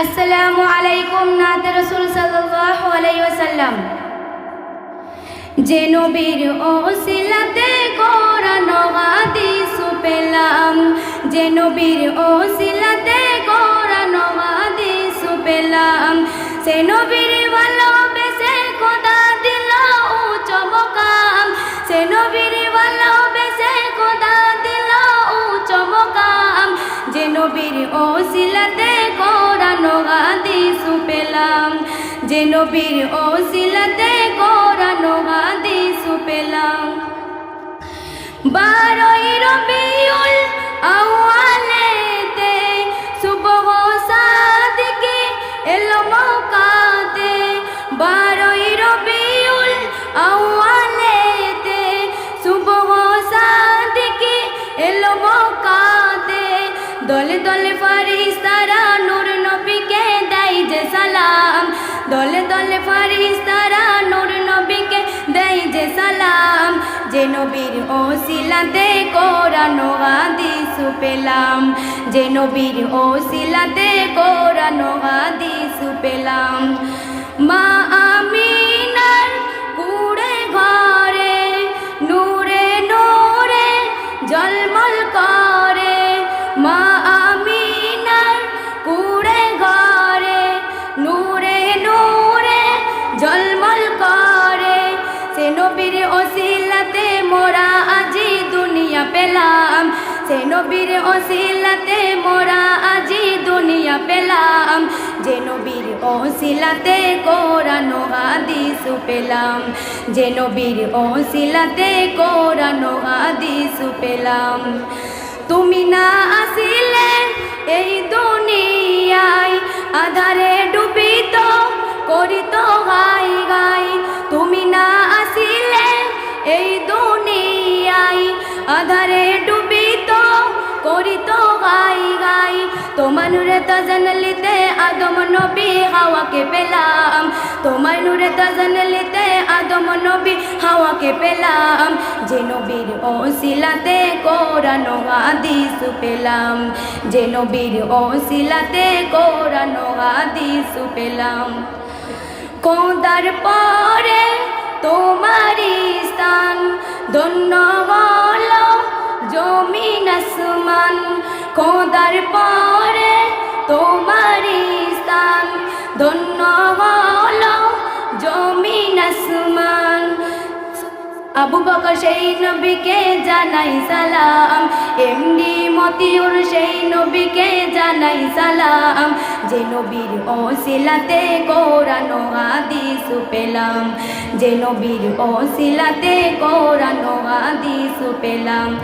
আসসালামু আলাইকুম নাতে রসুল সাল্লাল্লাহু আলাইহি ওয়াসাল্লাম। যে নবীর ওসিলাতে কোরআন হাদিস পেলাম, যে নবীর ওসিলাতে কোরআন হাদিস পেলাম, সে নবীর ভালোবেসে খোদা দিল উচ্চ মকাম সে নবীর ভালোবেসে খোদা দিল উচ্চ মকাম যে নবীর ওসিলাতে যে নবীর ওসিলাতে কোরআন হাদিস পেলাম। বারোই রবিউল আউয়ালেতে সুবহ সাদিকে এলো মৌকাতে বারোই রবিউল আউয়ালেতে সুবহ সাদিকে এলো মৌকাতে দলে দলে ফারিস্তারা দলে দলে ফারিস্তারা নূর নবীকে দেয় যে সালাম। যে নবীর ওসিলাতে কোরআন হাদিস পেলাম। যে নবীর ওসিলাতে কোরআন হাদিস পেলাম। মা নবীর ওসিলাতে মোরা আজি দুনিয়া পেলাম। যে নবীর ওসিলাতে কোরআন হাদিস পেলাম। যে নবীর ওসিলাতে কোরআন হাদিস পেলাম। তুমি না আসিলে এই দুনিয়ায়, আধারে ডুবিত, করিত গাই গাই। তুমি না আসিলে এই দুনিয়ায়, আধারে ডুবিত তোমার নূরে তাজান লিতে আদম নবী হাওয়াকে পেলাম তোমার নূরে তাজান লিতে আদম নবী হাওয়াকে পেলাম যে নবীর ওসিলাতে কোরআন হাদিস পেলাম যে নবীর ওসিলাতে কোরআন হাদিস পেলাম কোদার পরে তোমারি স্থান ধন্য জমিন আসমান কোদার পরে তোমারি স্থান ধন্য হলো জমিন আসমান। আবু বকর সেই নবীকে জানাই সালাম। এমডি মতিউর সেই নবীকে জানাই সালাম। যে নবীর ওসিলাতে কোরআন হাদিস পেলাম। যে নবীর ওসিলাতে কোরআন হাদিস পেলাম।